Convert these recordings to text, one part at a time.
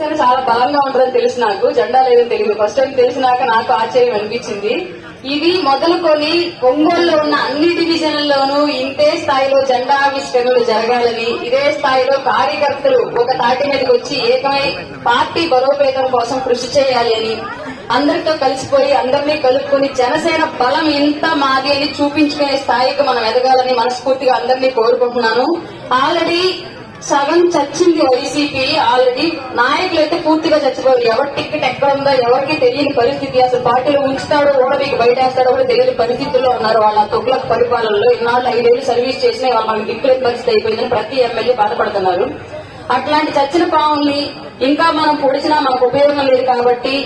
చాలా బలంగా ఉంటుందని తెలుసు నాకు. జెండా లేదని తెలియదు. ఫస్ట్ టైం తెలిసినాక నాకు ఆశ్చర్యం అనిపించింది. ఇది మొదలుకొని ఒంగోలులో ఉన్న అన్ని డివిజన్లలోనూ ఇంతే స్థాయిలో జెండా ఆవిష్కరణలు జరగాలని ఇదే స్థాయిలో కార్యకర్తలు ఒక తాటి మీదకి వచ్చి ఏకమై పార్టీ బలోపేతం కోసం కృషి చేయాలి అని అందరితో కలిసిపోయి అందరినీ కలుపుకొని జనసేన బలం ఇంత మాది అని చూపించుకునే స్థాయికి మనం ఎదగాలని మనస్ఫూర్తిగా అందరినీ కోరుకుంటున్నాను. ఆల్రెడీ సగం చచ్చింది వైసీపీ ఆల్రెడీ నాయకులు అయితే పూర్తిగా చచ్చిపోయారు. ఎవరి టికెట్ ఎక్కడ ఉందో ఎవరికి తెలియని పరిస్థితి. అసలు పార్టీలో ఉంచుతాడో ఓడబీకి బయటేస్తాడో కూడా తెలియని పరిస్థితుల్లో ఉన్నారు. వాళ్ళ తొక్కుల పరిపాలనలో ఇన్నాళ్ళు ఐదేళ్ళు సర్వీస్ చేసిన వాళ్ళు మనకి దిక్కులేని పరిస్థితి అయిపోయిందని ప్రతి ఎమ్మెల్యే బాధపడుతున్నారు. అట్లాంటి చచ్చిన పావుల్ని ఇంకా మనం పొడిచినా మనకు ఉపయోగం లేదు కాబట్టి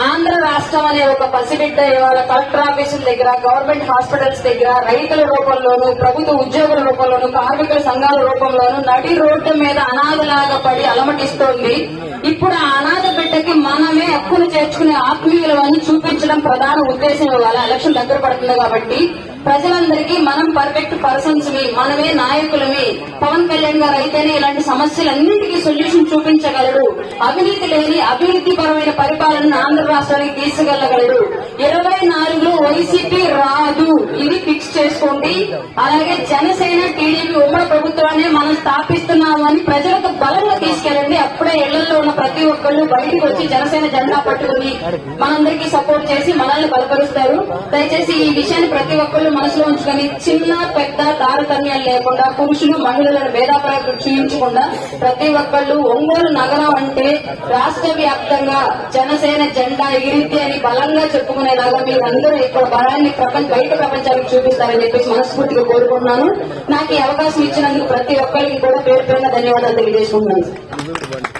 ఆంధ్ర రాష్ట్రం అనే ఒక పసిబిడ్డ ఇవాళ కలెక్టర్ ఆఫీసుల దగ్గర గవర్నమెంట్ హాస్పిటల్స్ దగ్గర రైతుల రూపంలోను ప్రభుత్వ ఉద్యోగుల రూపంలోను కార్మికుల సంఘాల రూపంలోను నడి రోడ్డు మీద అనాథలాగా పడి అలమటిస్తోంది. ఇప్పుడు ఆ హక్కును చేర్చుకునే ఆత్మీయులవని చూపించడం ప్రధాన ఉద్దేశం ఇవాళ ఎలక్షన్ దగ్గర పడుతుంది కాబట్టి ప్రజలందరికీ మనం పర్ఫెక్ట్ పర్సన్స్ మీ మనమే నాయకులమి. పవన్ కళ్యాణ్ గారు అయితేనే ఇలాంటి సమస్యలన్నింటికీ సొల్యూషన్ చూపించగలడు. అవినీతి లేని అభివృద్ధి పరమైన పరిపాలన ఆంధ్ర రాష్ట్రానికి తీసుకెళ్ళగలడు చేసుకోండి. అలాగే జనసేన టీడీపీ ఉమ్మడి ప్రభుత్వాన్ని మనం స్థాపిస్తున్నాము అని ప్రజలకు బలంగా తీసుకెళ్ళండి. అప్పుడే ఇళ్ళలో ఉన్న ప్రతి ఒక్కళ్ళు బయటికి వచ్చి జనసేన జెండా పట్టుకుని మనందరికీ సపోర్ట్ చేసి మనల్ని దయచేసి ఈ విషయాన్ని ప్రతి ఒక్కళ్ళు మనసులో ఉంచుకొని చిన్న పెద్ద తారతమ్యాలు లేకుండా పురుషులు మహిళలను భేదాభిప్రాయాలు చూపించకుండా ప్రతి ఒక్కళ్ళు ఒంగోలు నగరం అంటే రాష్ట్ర వ్యాప్తంగా జనసేన జెండా ఎగిరిద్ది అని బలంగా చెప్పుకునేలాగా మీరందరూ ఇక్కడ బలాన్ని ప్రపంచ బయట ప్రపంచానికి చూపిస్తారని చెప్పేసి మనస్ఫూర్తిగా కోరుకుంటున్నాను. నాకు ఈ అవకాశం ఇచ్చినందుకు ప్రతి ఒక్కరికి కూడా పేరు పేరున ధన్యవాదాలు తెలియజేసుకుంటున్నాను.